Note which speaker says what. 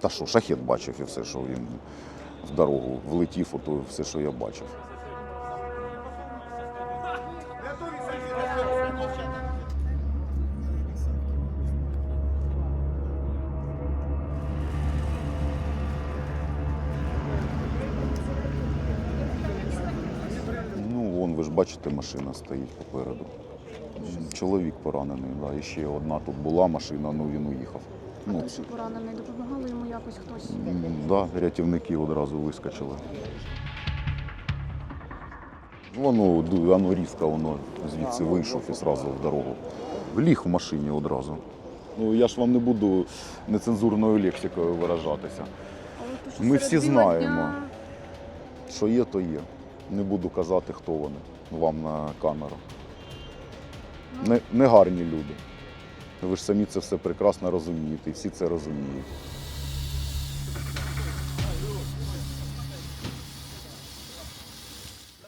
Speaker 1: Та що, шахет бачив і все, що він в дорогу влетів, ото все, що я бачив. Ну, вон, ви ж бачите, машина стоїть попереду. Чоловік поранений, да. І ще одна тут була машина, ну він уїхав. Ну,
Speaker 2: Той, що поранений, допомагали йому якось хтось.
Speaker 1: м, да, рятівники одразу вискочили. Воно, воно різко, воно звідси вийшов і одразу в дорогу. Ліг в машині одразу. Ну я ж вам не буду нецензурною лексикою виражатися. Ми всі знаємо. Що є, то є. Не буду казати, хто вони вам на камеру. Не, не гарні люди. Ви ж самі це все прекрасно розумієте, і всі це розуміють.